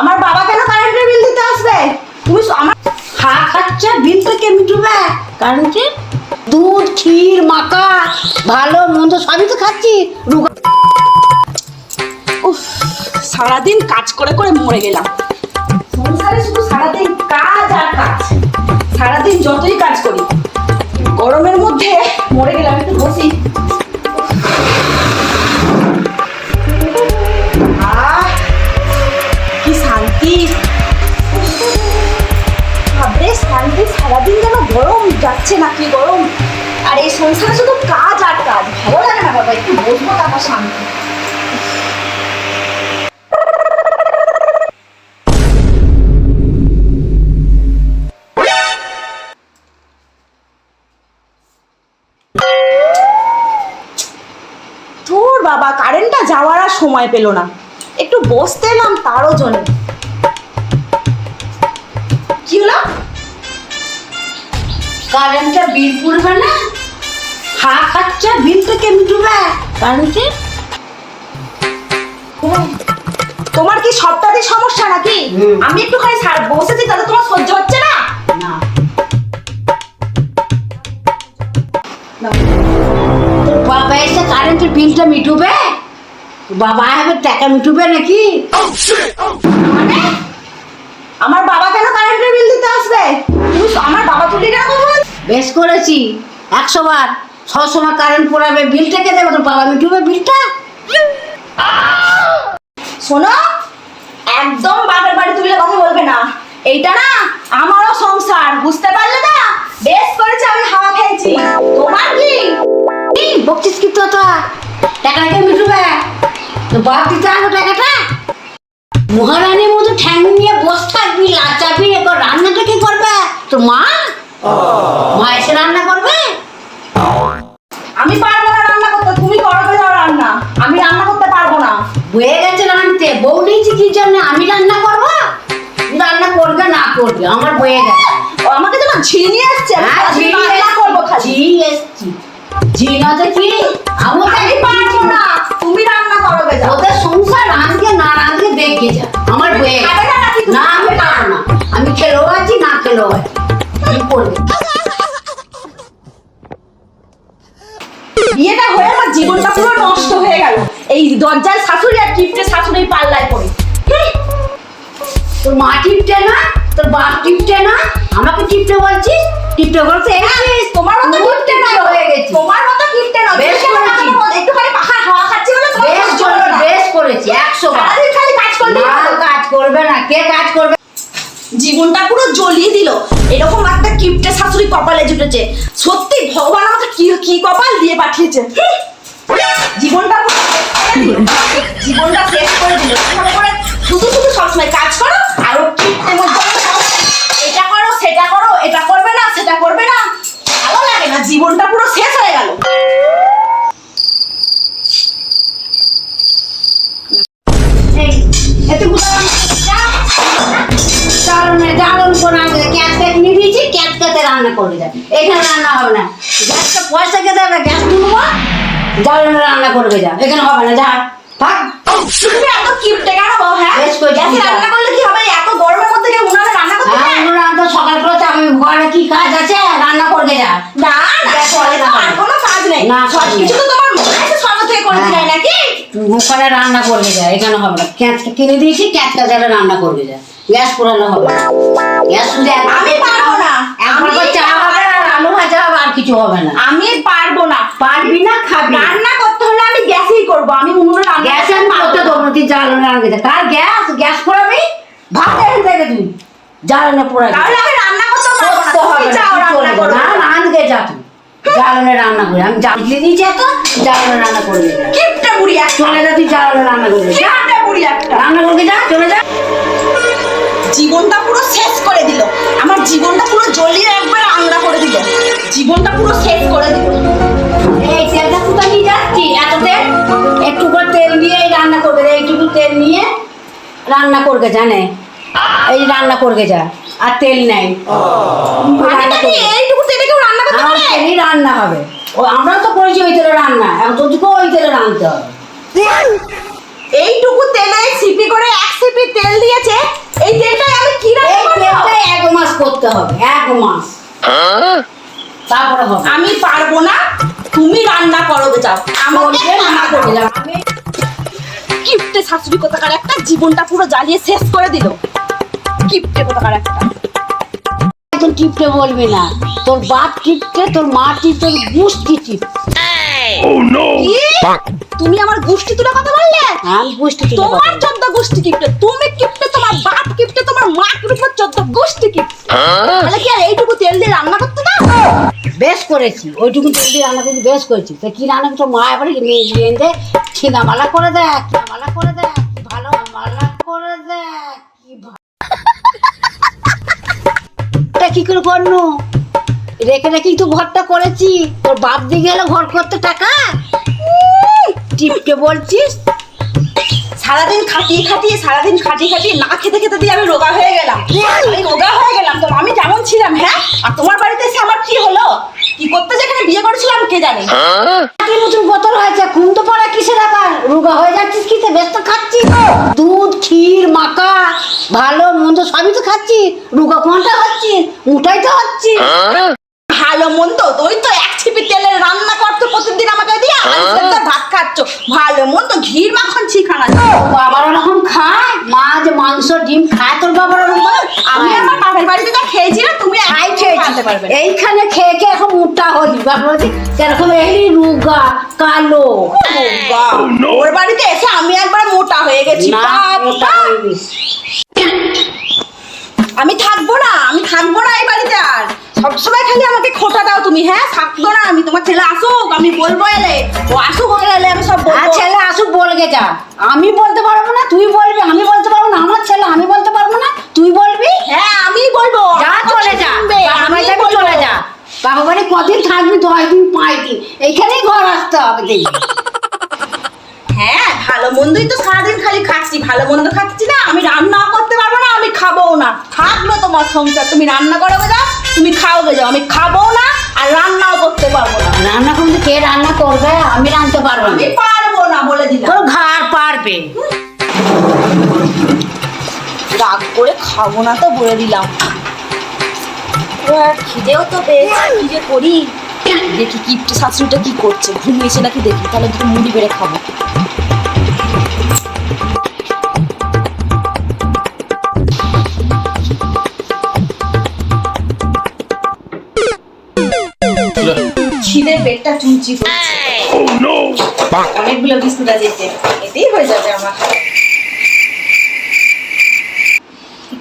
আমার বাবা কেন কারেন্টের বিল দিতে আসবে? তুমি আমার খা খাচ্ছে বিল তো কেমনি ডুবে কি? দুধ, ক্ষীর, মাখা, ভালো, মন্দ, সবই তো খাচ্ছি। সারাদিন কাজ করে করে মরে গেলাম। সংসারে শুধু যাচ্ছে না কি গরম? আর এই সংসারে শুধু কাজ আর কাজ। ভালো লাগে না বাবা, একটু বসবো তারপর শান্তি। বাবা, কারেন্টটা যাওয়ার আর সময় পেল না। একটু বসতে এলাম তারও জন্য। কি হলো? কারেন্টটা বিল পড়বে না? খা খাচ্ছে বিল থেকে মিটবে কারণ কি তোমার কি সপ্তাহে সমস্যা নাকি? আমি একটুখানি সার- বসেছি তাতে তোমার সহ্য হচ্ছে না? বাবা এসে কারেন্টের বিলটা মিটবে? বাবা হবে টাকা মিটবে নাকি? মানে? আমার বাবা বেশ করেছি। একশো বার। সবসময় কারেন্ট পড়াবে বিলটা কে দেবে তোর বাবা বিলটা? শোনো, একদম বাবার বাড়ি তুলে কথা বলবে না। এইটা না আমারও সংসার, বুঝতে পারলে না? বেশ করেছে, আমি হাওয়া খেয়েছি। তোমার কি? বকছিস কি তো তা? টাকা কে মিটবে? তো বাপ দিতে আনো টাকাটা? মহারানীর মতো ঠ্যাং নিয়ে বস থাকবি, লাচাবি এবার রান্নাটা কি করবে? তোর মা? মা এসে রান্না করবে? আমি পারব না রান্না করতে তুমি যাও রান্না। আমি রান্না করতে পারব না। বয়ে গেছে রাঁধতে বউ নিয়েছি কি জন্য আমি রান্না করব? রান্না করবে না করবে আমার বয়ে গেছে। ও আমাকে যেন ঝি নিয়ে আসছে হ্যাঁ, রান্না করব খালি। এসছি। না তো কি? আমি আমি পারব না। তুমি রান্না করবে যাও ওদের সংসার রাঁধকে না রাঁধকে দেখে যা আমার বয়ে না? না আমি পারব না। আমি খেলেও আছি না খেলেও আছি। করবে বিয়েটা হয়ে আমার জীবনটা পুরো নষ্ট হয়ে গেল। এই দরজার শাশুড়ি আর শাশুড়ি পাল্লায় পড়ে। তোর মা টিপটে না তোর বাপ টিপটে না আমাকে টিপটে বলছিস? টিপটে এসেছিস তোমার মতো কিপ্টে না হয়ে গেছি। তোমার মতো কিপ্টে না বেশ করেছি। একটুখানি পাখার হাওয়া খাচ্ছি বলে বেশ করেছি বেশ করেছি একশো সারাদিন খালি কাজ কাজ করবে না কে কাজ করবে? জীবনটা পুরো জ্বলিয়ে দিল। এরকম একটা কিপটে শাশুড়ি কপালে জুটেছে। সত্যি ভগবান আমাকে কি কি কপাল দিয়ে পাঠিয়েছে? জীবনটা পুরো শেষ করে দিল। জীবনটা শেষ করে? দিল শুধু শুধু সবসময় কাজ করো পয়সা দেবে? গ্যাস তুলবো জ্বালনে রান্না করবে যা। এখানে হবে না যা। তুমি এত কিপ্টে কেন হ্যাঁ? গ্যাসে রান্না করলে কি হবে? এত গরমের মধ্যে কেউ রান্না করতে হ্যাঁ সকাল করে আমি ঘরে কি কাজ আছে? রান্না করবে যা। না আর কোনো কাজ নেই। না, সব কিছু তো তোমার মনে আছে সর্ব থেকে করে হ্যাঁ। নাকি? ওখানে রান্না করবে যা এখানে হবে না। ক্যাঁচ কিনে দিয়েছি ক্যাঁচ কাজারে রান্না করবে যা। গ্যাস পুরানো হবে। গ্যাস আমি পারব না। করে চা হবে আর আলু ভাজা হবে আর কিছু হবে না। পারব না খাবি? রান্না করতে হলে আমি গ্যাসেই করব। আমি উনুনে রান্না গ্যাস আমি করতে দেবো না তুই জ্বালানো রান্না করতে কার গ্যাস? গ্যাস পোড়াবি? ভাত এখান থেকে তুই জ্বালানো পোড়াবি। তাহলে আমি রান্না করতে পারব না। তুমি যাও রান্না করো। না রাঁধকে যা তুই। জ্বালানো রান্না করে। আমি জ্বালিয়ে দিয়েছি এত জ্বালানো রান্না করবি। কিপটে বুড়ি একটা। চলে যা তুই জ্বালানো রান্না করবি কিপটে বুড়ি একটা। রান্না করবি যা চলে যা। জীবনটা পুরো শেষ করে দিল। আমার জীবনটা পুরো জ্বলিয়ে একবার আংরা করে দিল। জীবনটা পুরো শেষ করে দিল। রান্না করবে জানে? এই রান্না করবে যা আর তেল নেই। রান্না রান্না তেলই রান্না হবে। ও আমরা তো করেছি ওই তেলে রান্না। এখন তোদেরকেও ওই তেলে রাঁধতে হবে। এইটুকু তেলে সিপি করে এক ছিপি তেল দিয়েছে। এই তেলটাই আমি কি রান্না এক মাস করতে হবে এক মাস। তারপরে হবে। আমি পারব না। তুমি রান্না করো যাও। আমাকে বলবে মানা না করো। কিপ্টে শাশুড়ি কোথাকার একটা জীবনটা পুরো জ্বালিয়ে শেষ করে দিল। কিপ্টে কোথাকার একটা। একদম বলবি না। তোর বাপ তোর মা গুষ্টি টিপ তুমি আমার গোষ্ঠী তুলে কথা বললে? আমি গুষ্টি তোমার চোদ্দ গোষ্ঠী কিপ্টে তুমি কিপ্টে তোমার বাপ কিপ্টে তোমার মা কিপ্টে চোদ্দ গোষ্ঠী কিপ্টে। তাহলে কি আর এইটুকু তেল দিয়ে রান্না করতে না বেশ করেছি ওইটুকু তেল দিয়ে রান্না করছি বেশ করেছি। তা কি রান্না করছ? মা এবারে নিয়ে দে। ছিনামালা করে দেখ ছিনামালা করে দেখ ভালো, মালা করে দেখ, কি এটা কি করে করনু রেখে রেখেই তো ঘরটা করেছি। তোর বাপ দিয়ে গেল ঘর করতে টাকা? টিপকে বলছিস? সারাদিন খাটিয়ে খাটিয়ে, সারাদিন খাটিয়ে খাটিয়ে না খেতে খেতে দিয়ে আমি রোগা হয়ে গেলাম। আমি রোগা হয়ে গেলাম। তো আমি যেমন ছিলাম হ্যাঁ? আর তোমার বাড়িতে এসে আমার কি হলো? কি করতে যেখানে বিয়ে করেছিলাম কে জানে? মাটির মতন বোতল হয়েছে, ঘুম তো পড়া কিসের আবার রোগা হয়ে যাচ্ছিস কিসে ব্যস্ত খাচ্ছিস? দুধ, ক্ষীর মাকা ভালো, মন্দ সবই তো খাচ্ছি রোগা কোনটা হচ্ছিস? মুঠাই তো হচ্ছিস। ভালো মন্দ? তো ওই তো এক ছিপি তেলের রান্না করতো প্রতিদিন আমাকে দিয়ে। আলু সেদ্ধ ভাত খাচ্ছ। ভালো মন্দ ঘির মাখন শিখানা বাবার ওরকম খায়? মা যে মাংস ডিম খায় তোর বাবার ওরকম আমি আমার বাপের বাড়িতে যা খেয়েছিলাম তুমি খাই খাই খেতে খেয়েছি পারবে এইখানে খেয়ে খেয়ে এখন মুখটা হলি। বলছি সেরকম এই রুগা কালো। বাবা, ওর বাড়িতে এসে আমি একবার মোটা হয়ে গেছি। না মোটা বাবা। হইবি। আমি থাকব না আমি থাকব না এই বাড়িতে আর। সবসময় খালি আমাকে খোটা দাও তুমি হ্যাঁ? থাকব না আমি তোমার ছেলে আসুক আমি বলব এলে। ও আসুক হয়ে গেলে আমি সব বলব। ছেলে আসুক বলগে যা। আমি বলতে পারব না তুই বলবি আমি বলতে পারব না আমার ছেলে আমি বলতে পারব না তুই বলবি? হ্যাঁ আমি বলব। যা চলে যা। আমি চলে যা। বাবা বাড়ি কদিন থাকবি দশ দিন পাঁচ দিন এইখানেই ঘর আসতে হবে দেখবি। হ্যাঁ ভালো মন্দই তো সারাদিন খালি খাচ্ছি ভালো মন্দ খাচ্ছি না আমি রান্নাও করতে পারব না আমি খাব না। থাকল তোমার সংসার তুমি রান্না করো যাও তুমি খাও গে যাও আমি খাব না আর রান্নাও করতে পারব না। রান্না করতে কে রান্না করবে? আমি রাঁধতে পারব আমি না পারব না বলে দিলাম। তোর ঘাড় পারবে। রাগ করে খাব না তো বলে দিলাম। খিদেও তো পেয়েছে কি যে করি? দেখি কিপটে শাশুড়িটা কি করছে? ঘুমিয়েছে নাকি দেখি তাহলে দুটো মুড়ি বেড়ে খাব। পেটটা চুলচি করছে অনেকগুলো বিস্কুট আছে এতেই হয়ে যাবে আমার।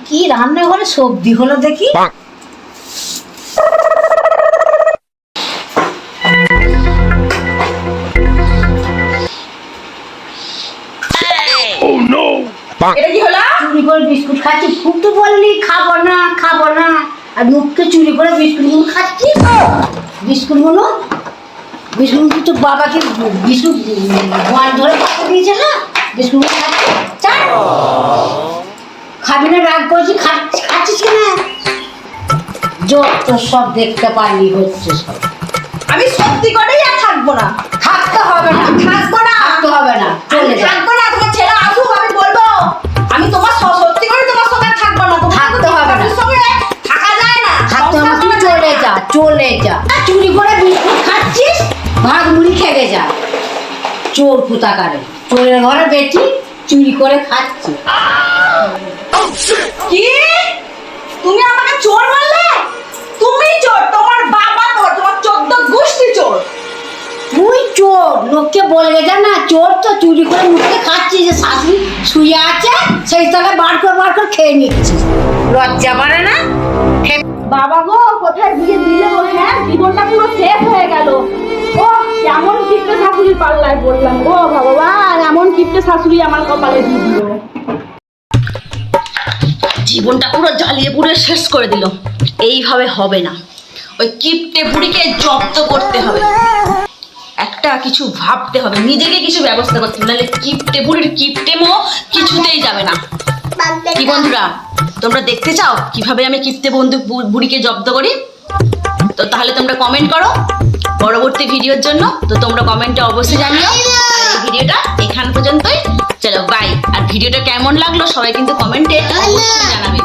কি রান্নাঘরে সবজি হলো দেখি? করে বিস্কুট খুব না, খাব না। আর মুখকে চুরি করে বিস্কুটগুলো খাচ্ছি। বিস্কুটগুলো বিস্কুট তো বাবাকে গোয়াল ধরে পাঠিয়ে দিয়েছে না চার। খাবি না রাগ করেছি খাচ্ছি খাচ্ছিস না? যত সব দেখতে হচ্ছে সব। আমি সত্যি করেই আর থাকব না। থাকতে হবে না থাকব না। থাকতে হবে না চলে থাকব না তোমার ছেলে আসুক আমি বলব আমি তোমার সত্যি করে তোমার সঙ্গে থাকব না। থাকতে হবে না। সঙ্গে থাকা যায় না। থাকতে হবে চলে যা চলে যা। চুরি করে ভাগ মুড়ি খেয়ে যা চোর পুতাকারে। চোরের ঘরে বেটি চুরি করে খাচ্ছি। কি? তুমি আমাকে চোর বললে? তুমি চোর, তোমার বাবা চোর, তোমার চোদ্দ গোষ্ঠী চোর। তুই চোর, লোককে বলবে যা না, চোর তো চুরি করে মুখে খাচ্ছি, যে শাশুড়ি শুয়ে আছে, সেই তলায় বার করে বার করে খেয়ে নিচ্ছে। লজ্জা পারে না? বাবা গো, কোথায় বিয়ে দিলে হ্যাঁ জীবনটা পুরো শেষ হয়ে গেল। ও কিপ্টে শাশুড়ি পাল্লায় গো ভগবান, এমন কিপ্টে শাশুড়ি আমার কপালে দিয়ে দিল। জীবনটা পুরো জ্বালিয়ে পুরো শেষ করে দিল। এইভাবে হবে না। ওই কিপ্টে বুড়িকে জব্দ করতে হবে। একটা কিছু ভাবতে হবে। নিজেকে কিছু ব্যবস্থা করতে হবে। নাহলে কিপ্টে বুড়ির কিপ্টেমো কিছুতেই যাবে না। কি বন্ধুরা, তোমরা দেখতে চাও কীভাবে আমি কিপ্টে বন্ধু বুড়িকে জব্দ করি? তো তাহলে তোমরা কমেন্ট করো। পরবর্তী ভিডিওর জন্য তো তোমরা কমেন্টে অবশ্যই জানিও। ভিডিওটা এখান পর্যন্তই। চলো বাই আর ভিডিওটা কেমন লাগল সবাই কিন্তু কমেন্টে জানাবে।